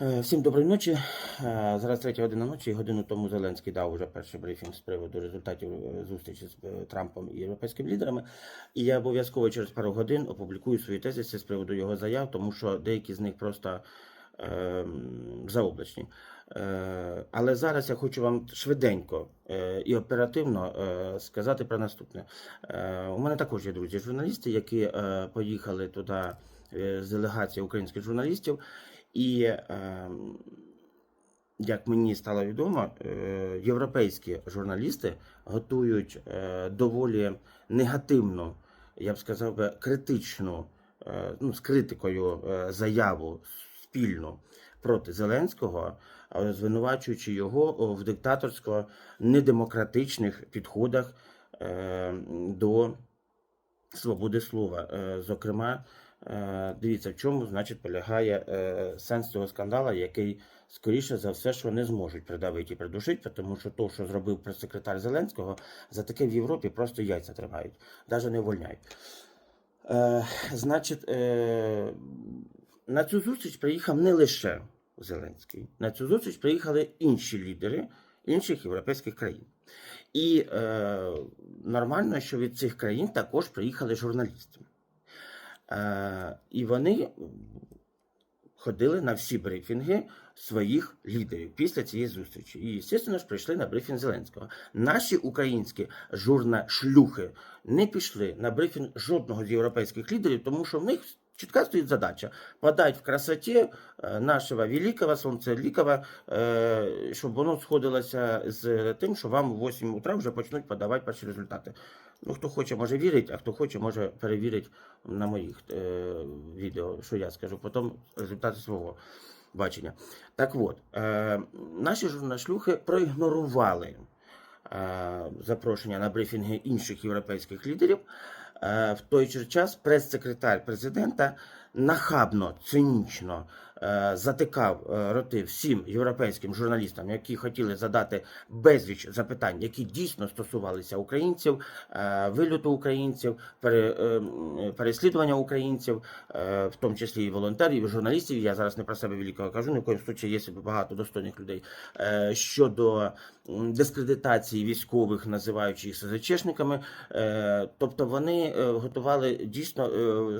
Е, Всім доброї ночі. Е, Зараз третя година ночі. Годину тому Зеленський дав уже перший брифінг з приводу результатів е, зустрічі з Трампом і європейськими лідерами. І я обов'язково через пару годин опублікую свої тезиси з приводу його заяв, тому що деякі з них просто е, заоблачні. Е, але зараз я хочу вам швиденько е, і оперативно е, сказати про наступне. Е, у мене також є друзі журналісти, які е, поїхали туди з делегації українських журналістів. І е, як мені стало відомо, е, європейські журналісти готують е, доволі негативну, я б сказав би, критичну, е, ну, з критикою заяву спільну проти Зеленського, звинувачуючи його в диктаторсько-недемократичних підходах до свободи слова. Е, Зокрема, е, дивіться, в чому значить полягає е, сенс цього скандалу, який скоріше за все, що не зможуть придавити і придушити, тому що то, що зробив прес-секретар Зеленського, за таке в Європі просто яйця тримають, навіть не увольняють. Е, значить, на цю зустріч приїхав не лише Зеленський, на цю зустріч приїхали інші лідери інших європейських країн. І е, нормально, що від цих країн також приїхали журналісти. Е, і вони ходили на всі брифінги своїх лідерів після цієї зустрічі. І, звісно ж, прийшли на брифінг Зеленського. Наші українські журнашлюхи не пішли на брифінг жодного з європейських лідерів, тому що в них чітка стоїть задача подати в красоті е, нашого великого сонцеликого, е, щоб воно сходилося з тим, що вам в 8 утра вже почнуть подавати перші результати. Ну, хто хоче, може вірить, а хто хоче, може перевірити на моїх е, відео, що я скажу, потім результати свого бачення. Так от, е, наші журнашлюхи проігнорували е, запрошення на брифінги інших європейських лідерів. Е, В той же час прес-секретар президента нахабно, цинічно е, затикав е, роти всім європейським журналістам, які хотіли задати безліч запитань, які дійсно стосувалися українців, е, вильоту українців, пере, переслідування українців, в тому числі і волонтерів, і журналістів. Я зараз не про себе великого кажу, ні в коїм случаї є багато достойних людей щодо дискредитації військових, називаючи їх СЗЧшниками. Тобто вони готували дійсно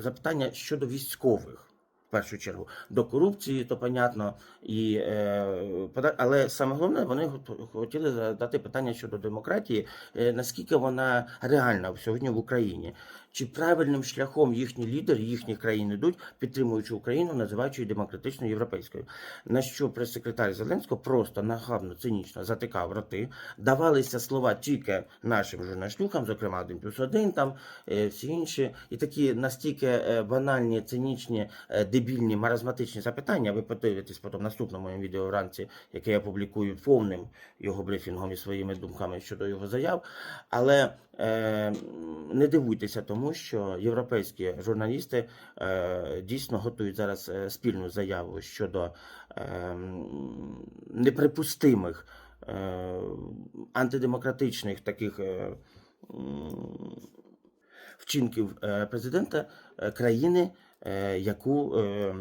запитання щодо військових. В першу чергу. До корупції, то понятно, і е, але саме головне, вони хотіли задати питання щодо демократії, е, наскільки вона реальна сьогодні в Україні, чи правильним шляхом їхні лідери їхніх країн ідуть, підтримуючи Україну, називаючи її демократичною європейською. На що прес-секретар Зеленського просто нахабно, цинічно затикав роти, давалися слова тільки нашим журналістам, зокрема 1 плюс 1, там е, всі інші, і такі настільки е, банальні, цинічні, е, дебільні, маразматичні запитання. Ви подивитесь потім наступному моєму відео вранці, яке я публікую повним його брифінгом і своїми думками щодо його заяв. Але не дивуйтеся тому, що європейські журналісти е, дійсно готують зараз е, спільну заяву щодо е, неприпустимих е, антидемократичних таких. Е, вчинків е, президента е, країни, е, яку е,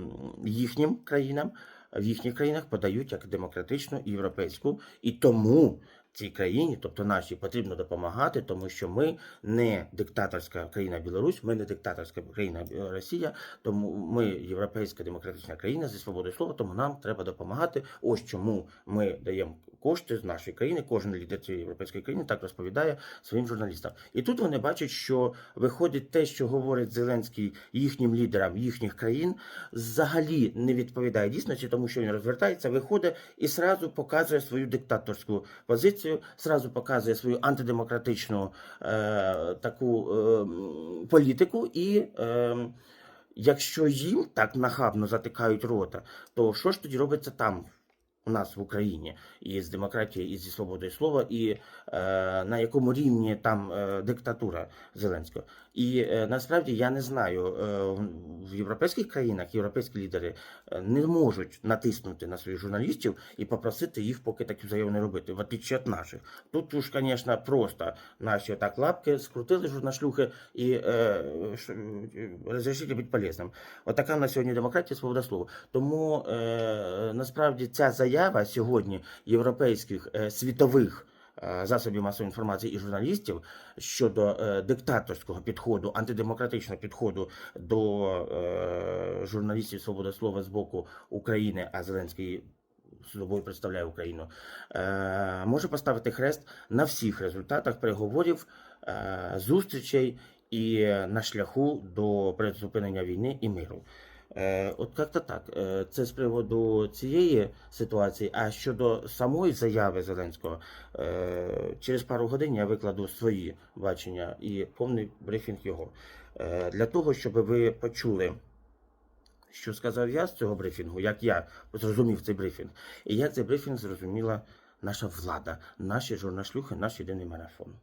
їхнім країнам в їхніх країнах подають як демократичну європейську, і тому цій країні, тобто нашій, потрібно допомагати, тому що ми не диктаторська країна Білорусь, ми не диктаторська країна е, Росія, тому ми європейська демократична країна зі свободою слова, тому нам треба допомагати. Ось чому ми даємо кошти з нашої країни. Кожен лідер цієї європейської країни так розповідає своїм журналістам. І тут вони бачать, що виходить те, що говорить Зеленський їхнім лідерам їхніх країн, взагалі не відповідає дійсності, тому що він розвертається, виходить і сразу показує свою диктаторську позицію, сразу показує свою антидемократичну е, таку е, політику і. Е, Якщо їм так нахабно затикають рота, то що ж тоді робиться там у нас в Україні і з демократією, і зі свободою слова, і е, на якому рівні там е, диктатура Зеленського. І е, насправді я не знаю, е, в європейських країнах європейські лідери е, не можуть натиснути на своїх журналістів і попросити їх поки таку заяву не робити, в отличие від наших. Тут уж, звісно, просто наші так лапки скрутили журнашлюхи і е, е, розрішили бути полезним. Отака на сьогодні демократія, свобода слова. Тому е, насправді ця заява сьогодні європейських е, світових. е, Засобів масової інформації і журналістів щодо е, диктаторського підходу, антидемократичного підходу до журналістів свободи слова з боку України, а Зеленський собою представляє Україну, може поставити хрест на всіх результатах переговорів, зустрічей і на шляху до призупинення війни і миру. Е, От як-то так. Е, Це з приводу цієї ситуації. А щодо самої заяви Зеленського, е, через пару годин я викладу свої бачення і повний брифінг його. Для того, щоб ви почули, що сказав я з цього брифінгу, як я зрозумів цей брифінг, і як цей брифінг зрозуміла наша влада, наші журнашлюхи, наш єдиний марафон.